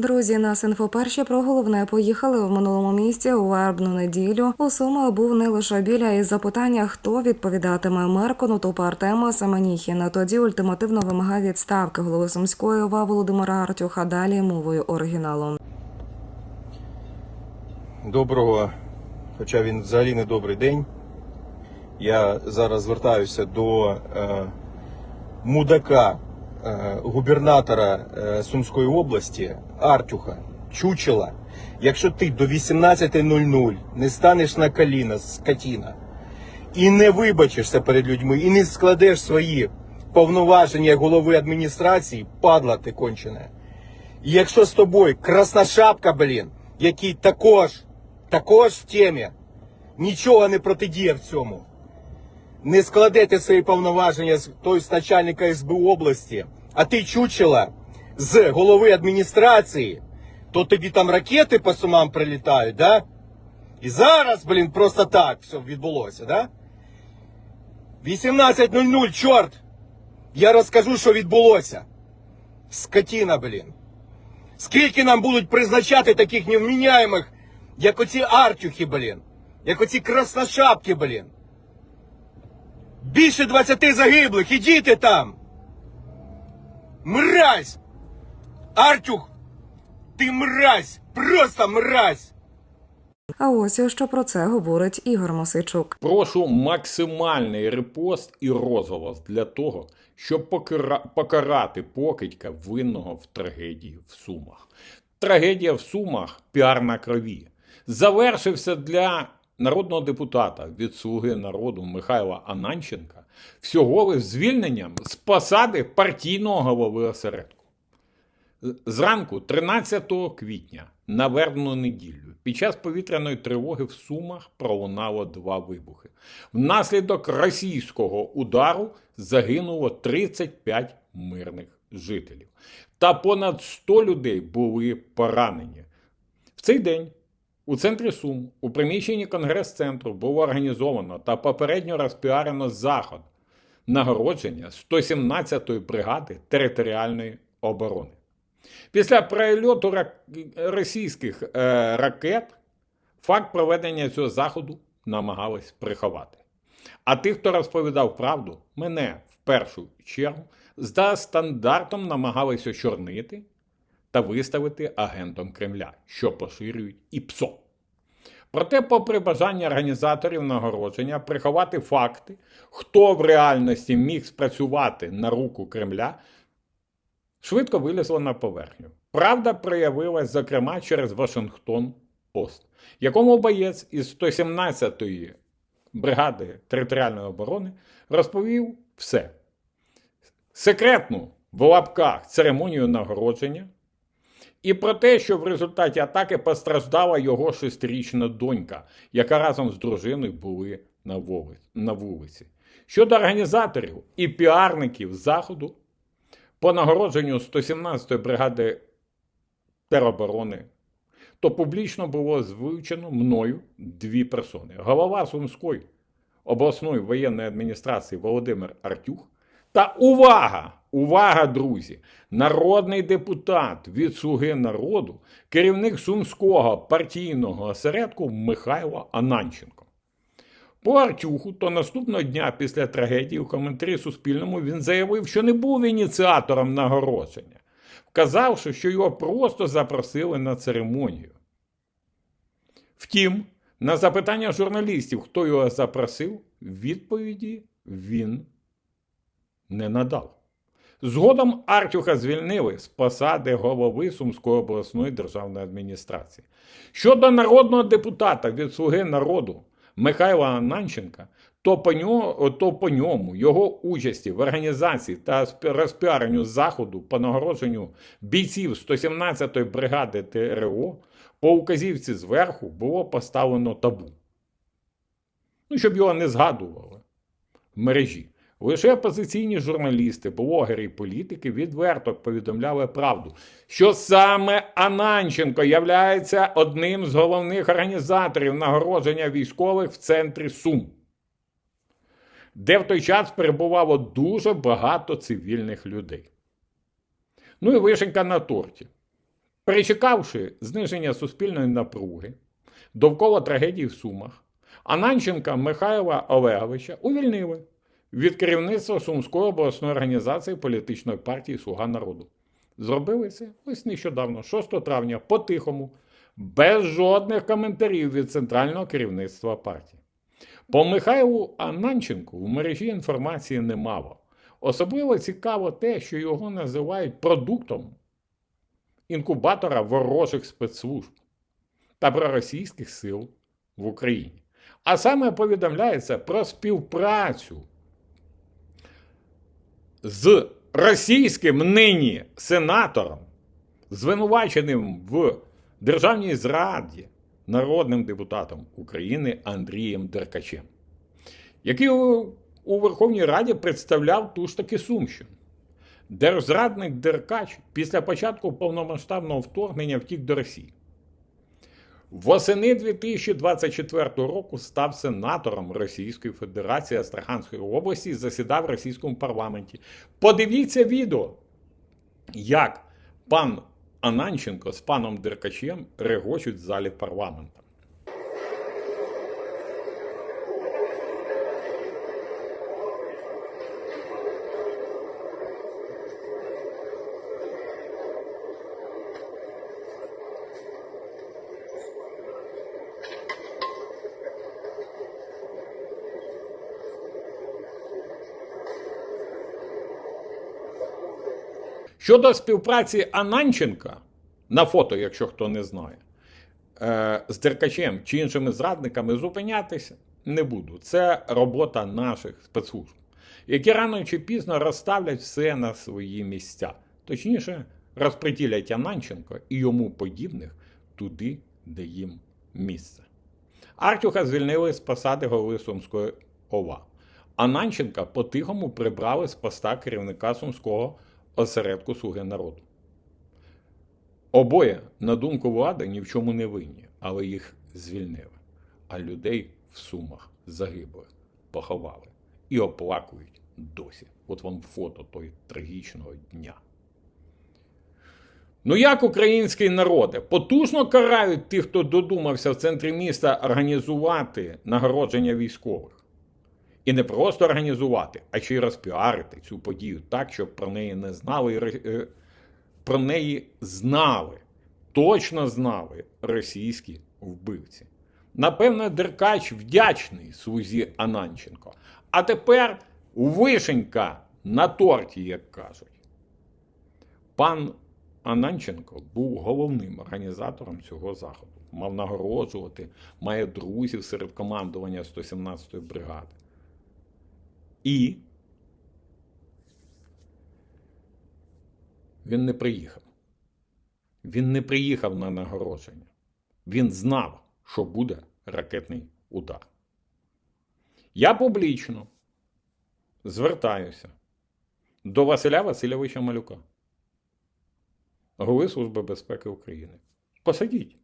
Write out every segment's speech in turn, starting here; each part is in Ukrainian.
Друзі, нас інфоперші про головне поїхали в минулому місті у вербну неділю. У Сумах був не лише біля із запитання, хто відповідатиме мер Конотопа Артема Семеніхіна. Тоді ультимативно вимагав відставки голови Сумської ОВА Володимира Артюха. Далі мовою оригіналу. Доброго, хоча він взагалі не добрий день. Я зараз звертаюся до е, мудака, губернатора е, Сумської області Артюха Чучела. Якщо ти до 18.00 не станеш на коліна, скотіна, і не вибачишся перед людьми, і не складеш свої повноваження голови адміністрації, падла ти кончене. І якщо з тобою красношапка, блін, який також, також в темі, нічого не протидіяв цьому, не складете свої повноваження з той з начальника СБУ області, а ти чучела з голови адміністрації, то тобі там ракети по сумам прилітають, да? І зараз, блін, просто так все відбулося, да? 18.00, чорт! Я розкажу, що відбулося. Скотіна, блін. Скільки нам будуть призначати таких невміняємих, як оці Артюхи, блін, як оці красношапки, блін. Більше 20 загиблих, і діти там. Мразь! Артюх! Ти мразь! Просто мразь! А ось що про це говорить Ігор Мосичук. Прошу максимальний репост і розголос для того, щоб покара- покарати покидька винного в трагедії в Сумах. Трагедія в Сумах піар на крові. Завершився для народного депутата від Слуги народу Михайла Ананченка всього лиш звільненням з посади партійного голови осередку. Зранку, 13 квітня, на вербну неділю, під час повітряної тривоги в Сумах пролунало два вибухи. Внаслідок російського удару загинуло 35 мирних жителів. Та понад 100 людей були поранені. В цей день у центрі Сум, у приміщенні Конгрес-центру було організовано та попередньо розпіарено заход нагородження 117-ї бригади територіальної оборони. Після прильоту рак- російських е, ракет факт проведення цього заходу намагались приховати. А тих, хто розповідав правду, мене в першу чергу за стандартом намагались очорнити та виставити агентом Кремля, що поширюють і ПСО. Проте, попри бажання організаторів нагородження приховати факти, хто в реальності міг спрацювати на руку Кремля, швидко вилізла на поверхню. Правда проявилась, зокрема, через Вашингтон Пост, якому боєць із 117-ї бригади територіальної оборони розповів все. Секретну в лапках церемонію нагородження і про те, що в результаті атаки постраждала його шестирічна донька, яка разом з дружиною були на вулиці. Щодо організаторів і піарників заходу, по нагородженню 117-ї бригади тероборони, то публічно було звучено мною дві персони: голова Сумської обласної воєнної адміністрації Володимир Артюх та увага! Увага, друзі! Народний депутат від Слуги народу, керівник сумського партійного осередку Михайло Ананченко. По Артюху, то наступного дня після трагедії у коментарі Суспільному він заявив, що не був ініціатором нагородження, вказавши, що його просто запросили на церемонію. Втім, на запитання журналістів, хто його запросив, відповіді він не надав. Згодом Артюха звільнили з посади голови Сумської обласної державної адміністрації. Щодо народного депутата від Слуги народу Михайла Ананченка, то по, ньому, то по ньому його участі в організації та розпіаренню заходу по нагородженню бійців 117-ї бригади ТРО по указівці зверху було поставлено табу. Ну, щоб його не згадували в мережі. Лише опозиційні журналісти, блогери і політики відверто повідомляли правду, що саме Ананченко являється одним з головних організаторів нагородження військових в центрі Сум, де в той час перебувало дуже багато цивільних людей. Ну і вишенька на торті. Перечекавши зниження суспільної напруги довкола трагедії в Сумах, Ананченка Михайла Олеговича увільнили від керівництва Сумської обласної організації політичної партії Слуга народу. Зробили це ось нещодавно, 6 травня, по-тихому, без жодних коментарів від центрального керівництва партії. По Михайлу Ананченку в мережі інформації немало. Особливо цікаво те, що його називають продуктом інкубатора ворожих спецслужб та проросійських сил в Україні. А саме повідомляється про співпрацю з російським нині сенатором, звинуваченим в державній зраді народним депутатом України Андрієм Деркачем, який у, Верховній Раді представляв ту ж таки Сумщину. Держзрадник Деркач після початку повномасштабного вторгнення втік до Росії. Восени 2024 року став сенатором Російської Федерації Астраханської області і засідав в російському парламенті. Подивіться відео, як пан Ананченко з паном Деркачем регочуть в залі парламенту. Щодо співпраці Ананченка на фото, якщо хто не знає, е, з Деркачем чи іншими зрадниками зупинятися не буду. Це робота наших спецслужб, які рано чи пізно розставлять все на свої місця. Точніше, розподілять Ананченко і йому подібних туди, де їм місце. Артюха звільнили з посади голови Сумської ОВА. Ананченка по-тихому прибрали з поста керівника Сумського осередку Слуги народу. Обоє, на думку влади, ні в чому не винні, але їх звільнили. А людей в сумах загиблих поховали і оплакують досі. От вам фото той трагічного дня. Ну як український народе потужно карають тих, хто додумався в центрі міста організувати нагородження військових. І не просто організувати, а ще й розпіарити цю подію так, щоб про неї не знали, і е, про неї знали, точно знали російські вбивці. Напевно, Деркач вдячний слузі Ананченко. А тепер вишенька на торті, як кажуть. Пан Ананченко був головним організатором цього заходу. Мав нагороджувати, має друзів серед командування 117-ї бригади. І він не приїхав. Він не приїхав на нагородження. Він знав, що буде ракетний удар. Я публічно звертаюся до Василя Васильовича Малюка, голови Служби безпеки України. Посадіть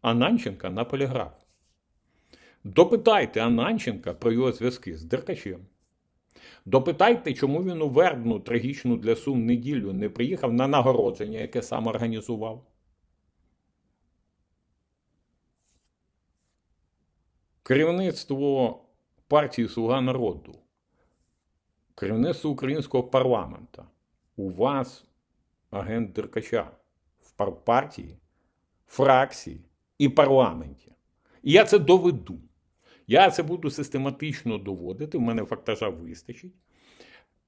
Ананченка на поліграф. Допитайте Ананченка про його зв'язки з Деркачем. Допитайте, чому він у вербну трагічну для Сум неділю не приїхав на нагородження, яке сам організував. Керівництво партії Слуга народу, керівництво українського парламента. У вас агент Деркача в партії, фракції і парламенті. І я це доведу. Я це буду систематично доводити, в мене фактажа вистачить.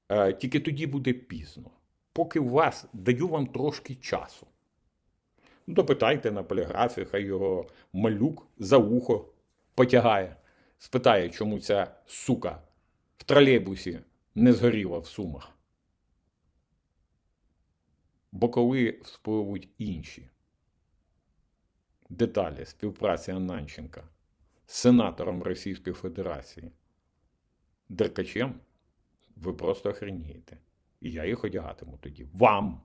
Е, Тільки тоді буде пізно. Поки у вас даю вам трошки часу. Допитайте на поліграфі, хай його малюк за ухо потягає, спитає, чому ця сука в тролейбусі не згоріла в сумах. Бо коли вспливуть інші деталі співпраці Ананченка сенатором Російської Федерації. Деркачем, ви просто охренієте. І я їх одягатиму тоді. Вам!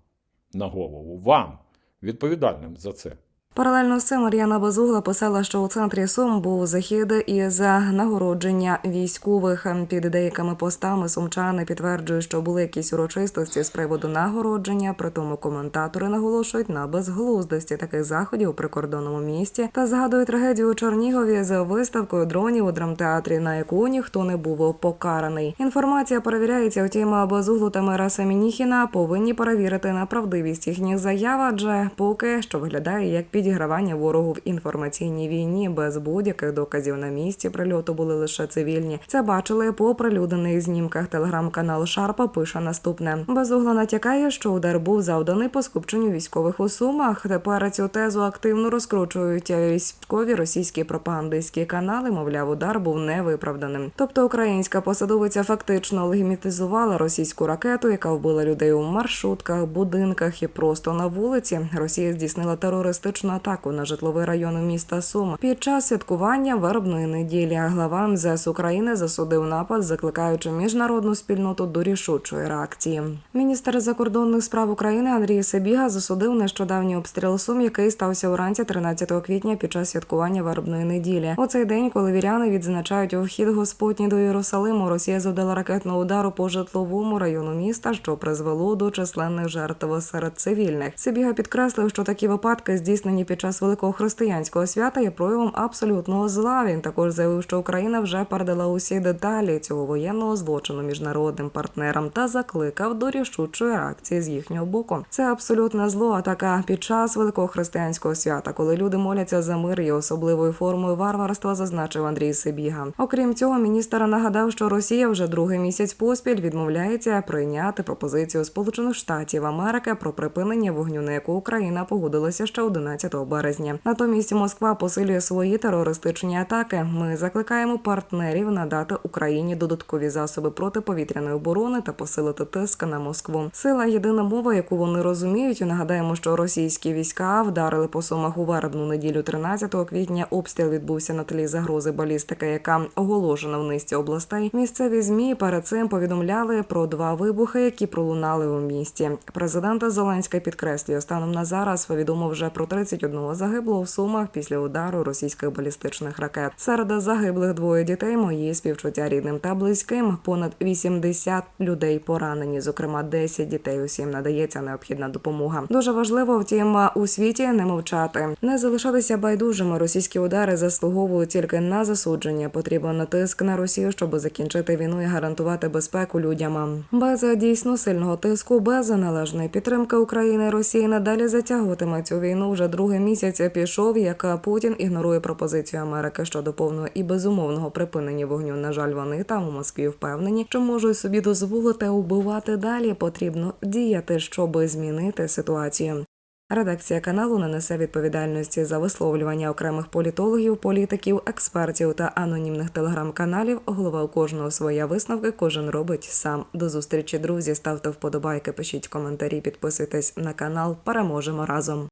На голову, вам, відповідальним за це. Паралельно з цим Мар'яна Безугла писала, що у центрі Сум був захід із нагородження військових під деякими постами. Сумчани підтверджують, що були якісь урочистості з приводу нагородження. При тому коментатори наголошують на безглуздості таких заходів у прикордонному місті та згадують трагедію у Чернігові з виставкою дронів у драмтеатрі, на яку ніхто не був покараний. Інформація перевіряється. Втім, Безуглу та мера Семеніхіна повинні перевірити на правдивість їхніх заяв, адже поки що виглядає як підігравання ворогу в інформаційній війні без будь-яких доказів на місці прильоту були лише цивільні. Це бачили по прилюднених знімках. Телеграм-канал Шарпа пише наступне. Безугла натякає, що удар був завданий по скупченню військових у сумах. Тепер цю тезу активно розкручують військові російські пропагандистські канали. Мовляв, удар був невиправданим. Тобто українська посадовиця фактично легімітизувала російську ракету, яка вбила людей у маршрутках, будинках і просто на вулиці. Росія здійснила терористичну атаку на житловий район міста Сум під час святкування вербної неділі. Глава МЗС України засудив напад, закликаючи міжнародну спільноту до рішучої реакції. Міністр закордонних справ України Андрій Себіга засудив нещодавній обстріл Сум, який стався уранці 13 квітня під час святкування вербної неділі. У цей день, коли віряни відзначають вхід Господній до Єрусалиму, Росія завдала ракетного удару по житловому району міста, що призвело до численних жертв серед цивільних. Себіга підкреслив, що такі випадки, здійснені під час великого християнського свята, є проявом абсолютного зла. Він також заявив, що Україна вже передала усі деталі цього воєнного злочину міжнародним партнерам та закликав до рішучої реакції з їхнього боку. Це абсолютне зло. Атака під час великого християнського свята, коли люди моляться за мир, є особливою формою варварства, зазначив Андрій Себіга. Окрім цього, міністр нагадав, що Росія вже другий місяць поспіль відмовляється прийняти пропозицію Сполучених Штатів Америки про припинення вогню, на яку Україна погодилася ще 11 березня. Натомість Москва посилює свої терористичні атаки. Ми закликаємо партнерів надати Україні додаткові засоби протиповітряної оборони та посилити тиск на Москву. Сила єдина мова, яку вони розуміють. Нагадаємо, що російські війська вдарили по сумах у вербну неділю 13 квітня. Обстріл відбувся на тлі загрози балістики, яка оголошена в низці областей. Місцеві змі перед цим повідомляли про два вибухи, які пролунали у місті. Президент Зеленський підкреслює, станом на зараз відомо вже про 31 загиблого в сумах після удару російських балістичних ракет. Серед загиблих двоє дітей. Мої співчуття рідним та близьким. Понад 80 людей поранені, зокрема 10 дітей. Усім надається необхідна допомога. Дуже важливо, втім, у світі не мовчати, не залишатися байдужими. Російські удари заслуговують тільки на засудження. Потрібен тиск на Росію, щоб закінчити війну і гарантувати безпеку людям. Без дійсно сильного тиску, без належної підтримки України Росія надалі затягуватиме цю війну. Вже другий місяць пішов, як Путін ігнорує пропозицію Америки щодо повного і безумовного припинення вогню. На жаль, вони там у Москві впевнені, що можуть собі дозволити убивати далі. Потрібно діяти, щоб змінити ситуацію. Редакція каналу не несе відповідальності за висловлювання окремих політологів, політиків, експертів та анонімних телеграм-каналів. Голова у кожного своя висновки. Кожен робить сам. До зустрічі, друзі. Ставте вподобайки, пишіть коментарі, підписуйтесь на канал. Переможемо разом.